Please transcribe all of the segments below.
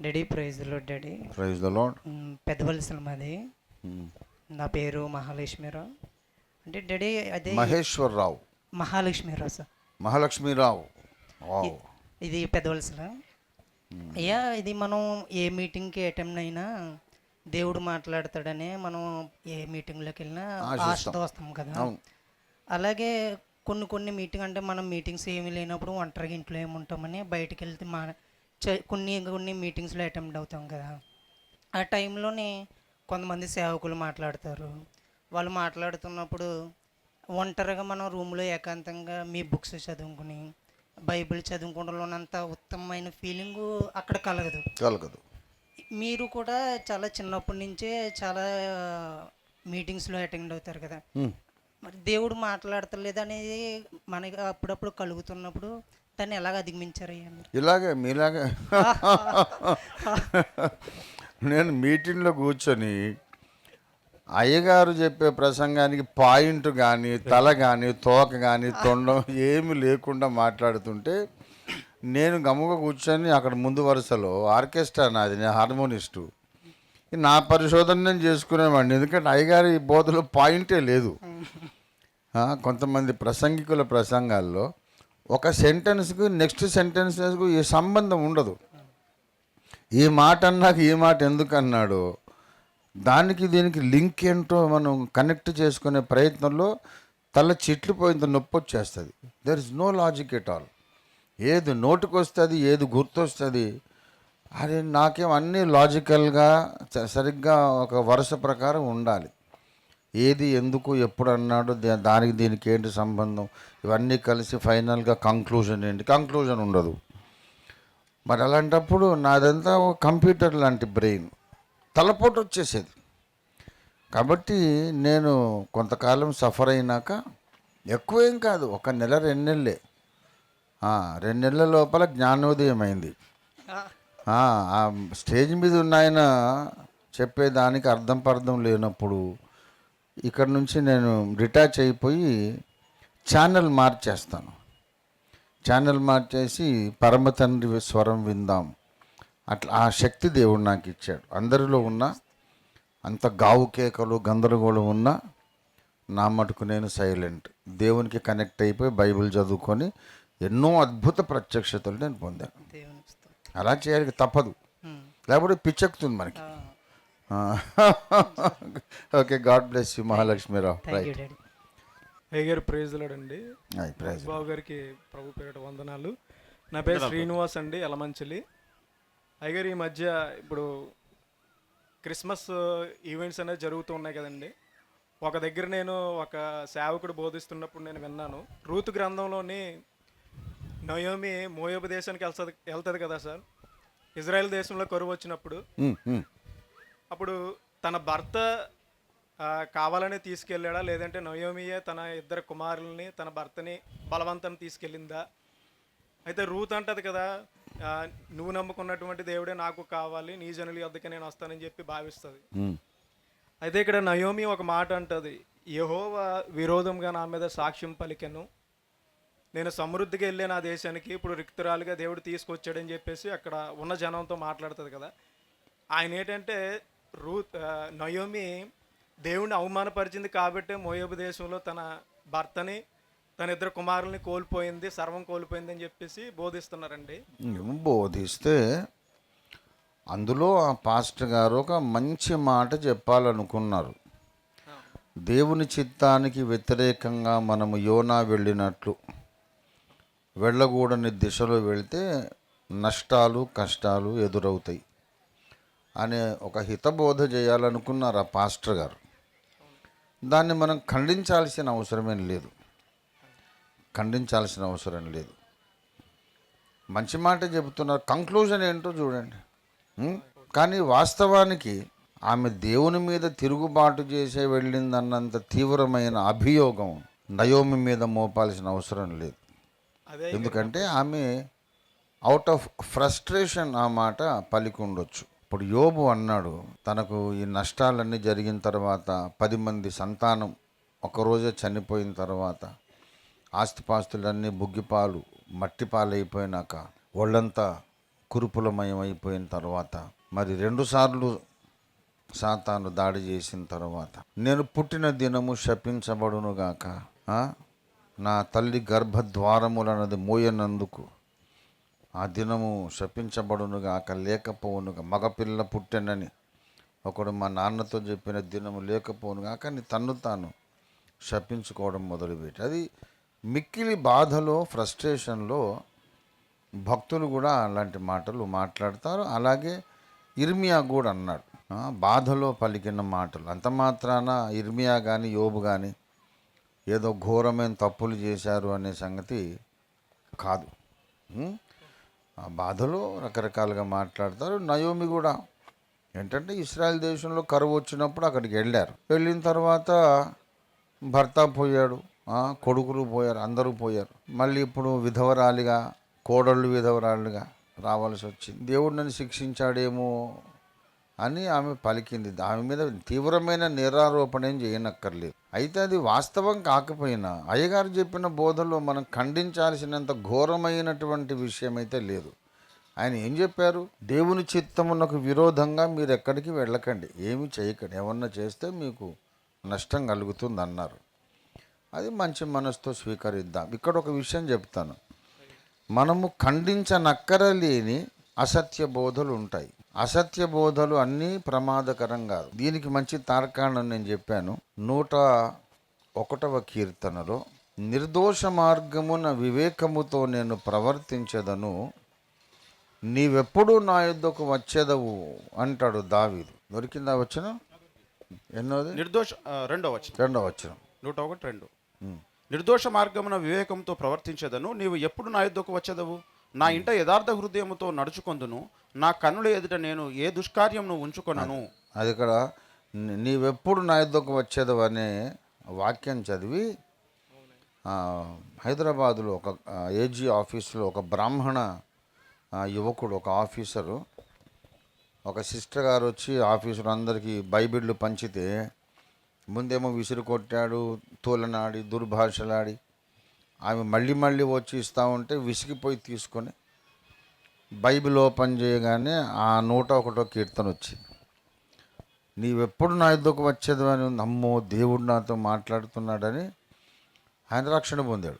Daddy ప్రైజ్లో daddy. Praise ద లాడ్ మ్, పెద్ద వలసల మాది నా పేరు మహాలక్ష్మిరావు. అంటే డాడీ అదే మహేశ్వర్ రావు మహాలక్ష్మిరావు సార్. మహాలక్ష్మిరావు. ఇది పెద్ద వలసల అయ్యా ఇది మనం ఏ మీటింగ్కి అటెండ్ అయినా దేవుడు మాట్లాడతాడని మనం ఏ మీటింగ్లోకి వెళ్ళినా. ఆశతో వస్తాం కదా. అలాగే కొన్ని కొన్ని మీటింగ్ అంటే మనం మీటింగ్స్ ఏమీ లేనప్పుడు ఒంటరిగా ఇంట్లో ఏముంటామని బయటికి వెళ్తే మా కొన్ని కొన్ని మీటింగ్స్లో అటెంప్ట్ అవుతాం కదా. ఆ టైంలోనే కొంతమంది సేవకులు మాట్లాడతారు. వాళ్ళు మాట్లాడుతున్నప్పుడు ఒంటరిగా మనం రూమ్లో ఏకాంతంగా మీ బుక్స్ చదువుకుని బైబిల్ చదువుకోవడంలోనంత ఉత్తమమైన ఫీలింగు అక్కడ కలగదు. కలగదు. మీరు కూడా చాలా చిన్నప్పటి నుంచే చాలా మీటింగ్స్లో అటెండ్ అవుతారు కదా. మరి దేవుడు మాట్లాడతలేదు అనేది మనకి అప్పుడప్పుడు కలుగుతున్నప్పుడు దాన్ని ఎలాగ అధిగమించారయ్యా మీరు? ఇలాగే మీలాగే. నేను మీటింగ్లో కూర్చొని అయ్యగారు చెప్పే ప్రసంగానికి పాయింట్ కానీ తల కానీ తోక కానీ తొండం ఏమి లేకుండా మాట్లాడుతుంటే నేను గమ్ముగా కూర్చొని అక్కడ ముందు వరుసలో ఆర్కెస్ట్రా నాది నేను హార్మోనిస్టు. నా పరిశోధన నేను చేసుకునేవాడిని ఎందుకంటే అయ్యగారి బోధలో పాయింటే లేదు. కొంతమంది ప్రసంగికుల ప్రసంగాల్లో ఒక సెంటెన్స్కు నెక్స్ట్ సెంటెన్స్కు ఏ సంబంధం ఉండదు. ఈ మాట అన్నాక ఈ మాట ఎందుకు అన్నాడు? దానికి దీనికి లింక్ ఏంటో మనం కనెక్ట్ చేసుకునే ప్రయత్నంలో తల చిట్లిపోయింత నొప్పి వచ్చేస్తుంది. There is no logic at all ఏది నోటుకు వస్తుంది ఏది గుర్తొస్తుంది? అరే నాకేం అన్నీ లాజికల్గా సరిగ్గా ఒక వరుస ప్రకారం ఉండాలి. ఏది ఎందుకు ఎప్పుడు అన్నాడు దా- దానికి దీనికి ఏంటి సంబంధం? ఇవన్నీ కలిసి ఫైనల్గా కంక్లూజన్ ఏంటి? కంక్లూజన్ ఉండదు. మరి అలాంటప్పుడు నాదంతా ఒక కంప్యూటర్ లాంటి బ్రెయిన్. తలపోటు వచ్చేసేది. కాబట్టి నేను కొంతకాలం సఫర్ అయినాక ఎక్కువ ఏం కాదు ఒక నెల రెండు నెలలే. రెండు నెలల లోపల జ్ఞానోదయం అయింది. ఆ, ఆ స్టేజ్ మీద ఉన్న ఆయన చెప్పేదానికి అర్థం పర్థం లేనప్పుడు ఇక్కడ నుంచి నేను రిటాచ్ అయిపోయి ఛానల్ మార్చేస్తాను. ఛానల్ మార్చేసి పరమ తండ్రి స్వరం విందాం. అట్లా ఆ శక్తి దేవుడు నాకు ఇచ్చాడు. అందరిలో ఉన్న అంత గావు కేకలు గందరగోళం ఉన్నా నా మటుకు నేను సైలెంట్. దేవునికి కనెక్ట్ అయిపోయి బైబిల్ చదువుకొని ఎన్నో అద్భుత ప్రత్యక్షతలు నేను పొందాను. అలా చేయాలి తప్పదు. లేకపోతే పిచ్చెక్కుతుంది మనకి. Okay God bless you Mahalakshmi Rao right అయ్యగారు ప్రైజ్లాడు అండి. ప్రైజ్ బాబు గారికి ప్రభు పేరిట వందనాలు. నా పేరు శ్రీనివాస్ అండి ఎలమంచిలి అయ్యగారు ఈ మధ్య ఇప్పుడు క్రిస్మస్ ఈవెంట్స్ అనేవి జరుగుతూ ఉన్నాయి కదండి. ఒక దగ్గర నేను ఒక సేవకుడు బోధిస్తున్నప్పుడు నేను విన్నాను. రూతు గ్రంథంలోని నయోమి మోయోబు దేశానికి వెళ్తుంది వెళ్తుంది కదా సార్? ఇజ్రాయెల్ దేశంలో కరువు వచ్చినప్పుడు అప్పుడు తన భర్త కావాలని తీసుకెళ్ళాడా? లేదంటే నయోమియే తన ఇద్దరు కుమారుల్ని తన భర్తని బలవంతం తీసుకెళ్ళిందా? అయితే రూత్ అంటది కదా నువ్వు నమ్ముకున్నటువంటి దేవుడే నాకు కావాలి నీ జనుల యొద్దకి నేను వస్తానని చెప్పి భావిస్తుంది. అయితే ఇక్కడ నయోమి ఒక మాట అంటది యహోవా విరోధంగా నా మీద సాక్ష్యం పలికెను. నేను సమృద్ధిగా వెళ్ళే నా దేశానికి ఇప్పుడు రిక్తురాలుగా దేవుడు తీసుకొచ్చాడని చెప్పేసి అక్కడ ఉన్న జనంతో మాట్లాడుతుంది కదా. ఆయన ఏంటంటే రూత్ నయోమి దేవుణ్ణి అవమానపరిచింది కాబట్టే మోయోబు దేశంలో తన భర్తని తన ఇద్దరు కుమారుల్ని కోల్పోయింది సర్వం కోల్పోయింది అని చెప్పేసి బోధిస్తున్నారండి. బోధిస్తే అందులో ఆ పాస్టర్ గారు ఒక మంచి మాట చెప్పాలనుకున్నారు. దేవుని చిత్తానికి వ్యతిరేకంగా మనము యోనా వెళ్ళినట్లు. వెళ్ళకూడని దిశలో వెళ్తే నష్టాలు కష్టాలు ఎదురవుతాయి. అనే ఒక హితబోధ చేయాలనుకున్నారు ఆ పాస్టర్ గారు. దాన్ని మనం ఖండించాల్సిన అవసరమేం లేదు. ఖండించాల్సిన అవసరం లేదు. మంచి మాట చెబుతున్నారు. కంక్లూజన్ ఏంటో చూడండి? కానీ వాస్తవానికి ఆమె దేవుని మీద తిరుగుబాటు చేసే వెళ్ళిందన్నంత తీవ్రమైన అభియోగం నయోమి మీద మోపాల్సిన అవసరం లేదు. ఎందుకంటే ఆమె అవుట్ ఆఫ్ ఫ్రస్ట్రేషన్ ఆ మాట పలికి ఉండొచ్చు. ఇప్పుడు యోబు అన్నాడు తనకు ఈ నష్టాలన్నీ జరిగిన తర్వాత పది మంది సంతానం ఒకరోజే చనిపోయిన తర్వాత ఆస్తిపాస్తులన్నీ బుగ్గిపాలు మట్టి పాలైపోయినాక ఒళ్ళంతా కురుపులమయం అయిపోయిన తర్వాత మరి రెండుసార్లు సాతాను దాడి చేసిన తర్వాత నేను పుట్టిన దినము శపించబడునుగాక నా తల్లి గర్భద్వారములన్నది మోయనందుకు ఆ దినము శపించబడునుగాక లేకపోవునుగా మగపిల్ల పుట్టెనని. ఒకడు మా నాన్నతో చెప్పిన దినము లేకపోనుగాక అని తన్ను తాను శపించుకోవడం మొదలుపెట్టి అది మిక్కిలి బాధలో ఫ్రస్ట్రేషన్లో భక్తులు కూడా అలాంటి మాటలు మాట్లాడతారు. అలాగే ఇర్మియా కూడా అన్నాడు. బాధలో పలికిన మాటలు. అంత మాత్రాన ఇర్మియా కానీ యోబు కానీ ఏదో ఘోరమైన తప్పులు చేశారు అనే సంగతి కాదు. ఆ బాధలో రకరకాలుగా మాట్లాడతారు. నయోమి కూడా ఏంటంటే ఇస్రాయల్ దేశంలో కరువు వచ్చినప్పుడు అక్కడికి వెళ్ళారు. వెళ్ళిన తర్వాత భర్త పోయాడు. కొడుకులు పోయారు అందరూ పోయారు. మళ్ళీ ఇప్పుడు విధవరాలిగా కోడళ్ళు విధవరాలుగా రావాల్సి వచ్చింది. దేవుడు నన్ను శిక్షించాడేమో అని ఆమె పలికింది. ఆమె మీద తీవ్రమైన నిరారోపణ ఏం చేయనక్కర్లేదు. అయితే అది వాస్తవం కాకపోయినా అయ్యగారు చెప్పిన బోధలో మనం ఖండించాల్సినంత ఘోరమైనటువంటి విషయం అయితే లేదు. ఆయన ఏం చెప్పారు? దేవుని చిత్తమునకు విరోధంగా మీరు ఎక్కడికి వెళ్ళకండి. ఏమి చేయకండి. ఏమన్నా చేస్తే మీకు నష్టం కలుగుతుంది అన్నారు అది మంచి మనసుతో స్వీకరిద్దాం. ఇక్కడ ఒక విషయం చెప్తాను. మనము ఖండించనక్కరలేని అసత్య బోధలు ఉంటాయి. అసత్య బోధలు అన్నీ ప్రమాదకరం కాదు. దీనికి మంచి తార్కాణం నేను చెప్పాను. నూట ఒకటవ కీర్తనలో నిర్దోష మార్గమున వివేకముతో నేను ప్రవర్తించదను నీవెప్పుడు నా యుద్ధకు వచ్చేదవు అంటాడు దావీదు. దొరికిందా వచ్చిన ఎన్నోది? నిర్దోష రెండో వచ్చిన రెండో వచ్చిన నూట ఒకటి రెండు. నిర్దోష మార్గమున వివేకంతో ప్రవర్తించదను నీవు ఎప్పుడు నా యుద్ధకు వచ్చేదవు? నా ఇంట యథార్థ హృదయముతో నడుచుకొందును. నా కన్నుల ఎదుట నేను ఏ దుష్కార్యమును ఉంచుకొనను? అది ఇక్కడ నీవెప్పుడు నా యుద్ధకు వచ్చేది అనే వాక్యం చదివి హైదరాబాదులో ఒక ఏజీ ఆఫీసులో ఒక బ్రాహ్మణ యువకుడు ఒక ఆఫీసరు ఒక సిస్టర్ గారు వచ్చి ఆఫీసులు అందరికీ బైబిళ్ళు పంచితే ముందేమో విసిరు కొట్టాడు తోలనాడి దుర్భాషలాడి ఆమె మళ్ళీ మళ్ళీ వచ్చి ఇస్తూ ఉంటే విసిగిపోయి తీసుకొని బైబిల్ ఓపెన్ చేయగానే ఆ నూట ఒకటో కీర్తన వచ్చింది. నీవెప్పుడు నా యుద్ధకు వచ్చేది అని ఉంది. అమ్మో దేవుడు నాతో మాట్లాడుతున్నాడని ఆయన రక్షణ పొందాడు.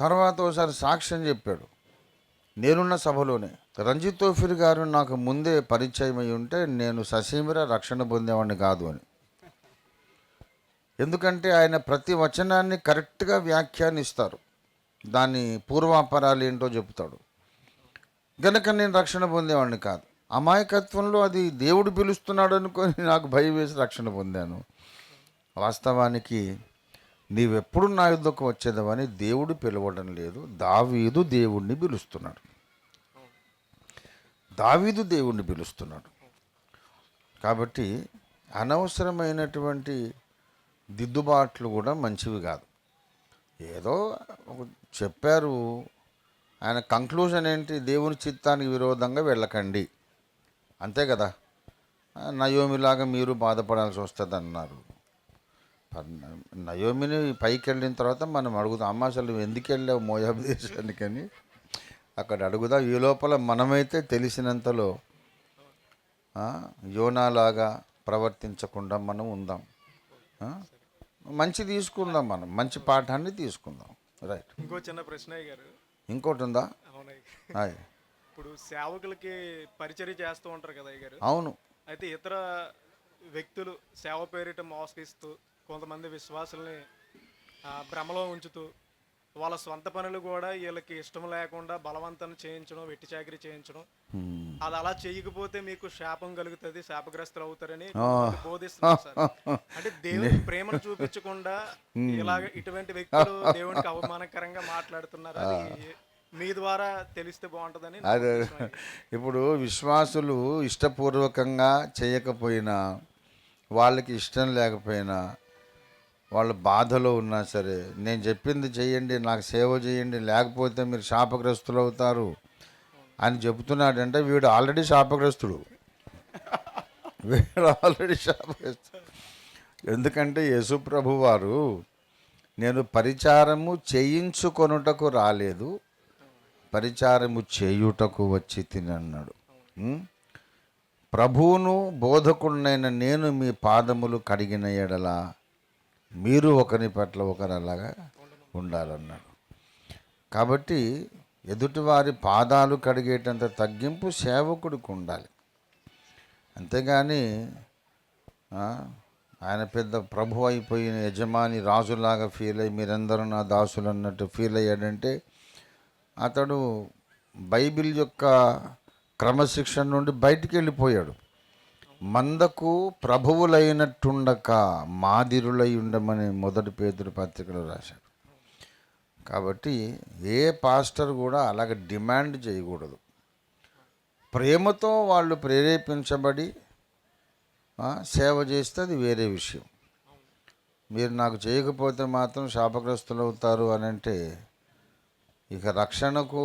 తర్వాత ఒకసారి సాక్ష్యం చెప్పాడు. నేనున్న సభలోనే రంజిత్ తోఫిర్ గారు నాకు ముందే పరిచయం అయి ఉంటే నేను ససీమిర రక్షణ పొందేవాడిని కాదు అని. ఎందుకంటే ఆయన ప్రతి వచనాన్ని కరెక్ట్గా వ్యాఖ్యానిస్తారు. దాని పూర్వాపరాలు ఏంటో చెప్తాడు. గనక నేను రక్షణ పొందేవాడిని కాదు. అమాయకత్వంలో అది దేవుడు పిలుస్తున్నాడు అనుకొని నాకు భయం వేసి రక్షణ పొందాను. వాస్తవానికి నీవెప్పుడు నా యుద్ధకు వచ్చేదవని దేవుడు పిలవడం లేదు. దావీదు దేవుణ్ణి పిలుస్తున్నాడు. దావీదు దేవుణ్ణి పిలుస్తున్నాడు. కాబట్టి అనవసరమైనటువంటి దిద్దుబాట్లు కూడా మంచివి కాదు. ఏదో చెప్పారు. ఆయన కంక్లూజన్ ఏంటి? దేవుని చిత్తానికి విరోధంగా వెళ్ళకండి. అంతే కదా? నయోమిలాగా మీరు బాధపడాల్సి వస్తుంది అన్నారు నయోమిని పైకి వెళ్ళిన తర్వాత మనం అడుగుదాం అమ్మ అసలు ఎందుకు వెళ్ళావు మోయాబు దేశానికని అక్కడ అడుగుదాం? ఈ లోపల మనమైతే తెలిసినంతలో యోనాలాగా ప్రవర్తించకుండా మనం ఉందాం. మంచి తీసుకుందాం మనం మంచి పాఠాన్ని తీసుకుందాం. రైట్ ఇంకో చిన్న ప్రశ్న గారు. ఇంకోటి ఉందా అవునయ్య ఇప్పుడు సేవకులకి పరిచర్య చేస్తూ ఉంటారు కదా గారు. అవును. అయితే ఇతర వ్యక్తులు సేవ పేరిట మోసగిస్తూ కొంతమంది విశ్వాసుల్ని భ్రమలో ఉంచుతూ వాళ్ళ స్వంత పనులు కూడా వీళ్ళకి ఇష్టం లేకుండా బలవంతం చేయించడం వెట్టి చాకరీ చేయించడం. అది అలా చేయకపోతే మీకు శాపం కలుగుతుంది శాపగ్రస్తులు అవుతారని బోధిస్తున్నారు సార్. అంటే దేవుని ప్రేమను చూపించకుండా ఇలాగ ఇటువంటి వ్యక్తులు దేవునికి అవమానకరంగా మాట్లాడుతున్నారు అది మీ ద్వారా తెలిస్తే బాగుంటుందని నా అదే. ఉద్దేశం అండి. ఇప్పుడు విశ్వాసులు ఇష్టపూర్వకంగా చేయకపోయినా వాళ్ళకి ఇష్టం లేకపోయినా వాళ్ళు బాధలో ఉన్నా సరే నేను చెప్పింది చేయండి నాకు సేవ చేయండి లేకపోతే మీరు శాపగ్రస్తులు అవుతారు. అని చెబుతున్నాడంటే వీడు ఆల్రెడీ శాపగ్రస్తుడు. వీడు ఆల్రెడీ శాపగ్రస్తుడు. ఎందుకంటే యేసుప్రభు వారు నేను పరిచారము చేయించుకొనుటకు రాలేదు పరిచారము చేయుటకు వచ్చి తినన్నాడు. ప్రభువును బోధకుడినైన నేను మీ పాదములు కడిగిన ఎడల మీరు ఒకరి పట్ల ఒకరు అలాగా ఉండాలన్నాడు. కాబట్టి ఎదుటివారి పాదాలు కడిగేటంత తగ్గింపు సేవకుడికి ఉండాలి. అంతేగాని ఆయన పెద్ద ప్రభు అయిపోయిన యజమాని రాజులాగా ఫీల్ అయ్యి మీరందరూ నా దాసులు అన్నట్టు ఫీల్ అయ్యాడంటే అతడు బైబిల్ యొక్క క్రమశిక్షణ నుండి బయటికి వెళ్ళిపోయాడు మందకు ప్రభువులైనట్టుండక మాదిరులై ఉండమని మొదటి పేదరు పత్రికలో రాశాడు. కాబట్టి ఏ పాస్టర్ కూడా అలాగ డిమాండ్ చేయకూడదు. ప్రేమతో వాళ్ళు ప్రేరేపించబడి సేవ చేస్తే అది వేరే విషయం. మీరు నాకు చేయకపోతే మాత్రం శాపగ్రస్తులు అవుతారు అని అంటే ఇక రక్షణకు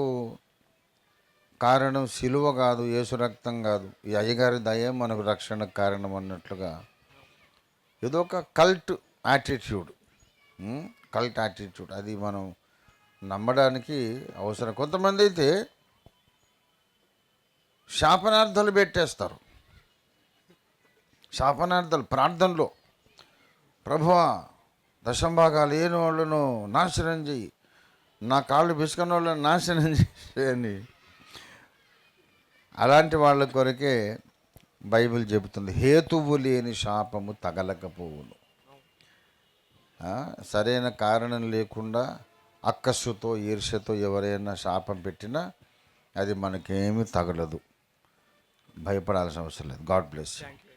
కారణం సిలువ కాదు యేసు రక్తం కాదు. ఈ అయ్యగారి దయ మనకు రక్షణకు కారణం అన్నట్లుగా ఏదో ఒక కల్ట్ యాటిట్యూడ్ కల్ట్ యాటిట్యూడ్. అది మనం నమ్మడానికి అవసరం. కొంతమంది అయితే శాపనార్థాలు పెట్టేస్తారు. శాపనార్థాలు ప్రార్థనలో ప్రభువా దశంభాగాలు లేని వాళ్ళను నాశనం చెయ్యి. నా కాళ్ళు పిసుకున్న వాళ్ళని నాశనం చేయని అలాంటి వాళ్ళ కొరకే బైబిల్ చెబుతుంది. హేతువు లేని శాపము తగలకపోవును. సరైన కారణం లేకుండా అక్కస్సుతో ఈర్ష్యతో ఎవరైనా శాపం పెట్టినా అది మనకేమీ తగలదు. భయపడాల్సిన అవసరం లేదు. God bless thank you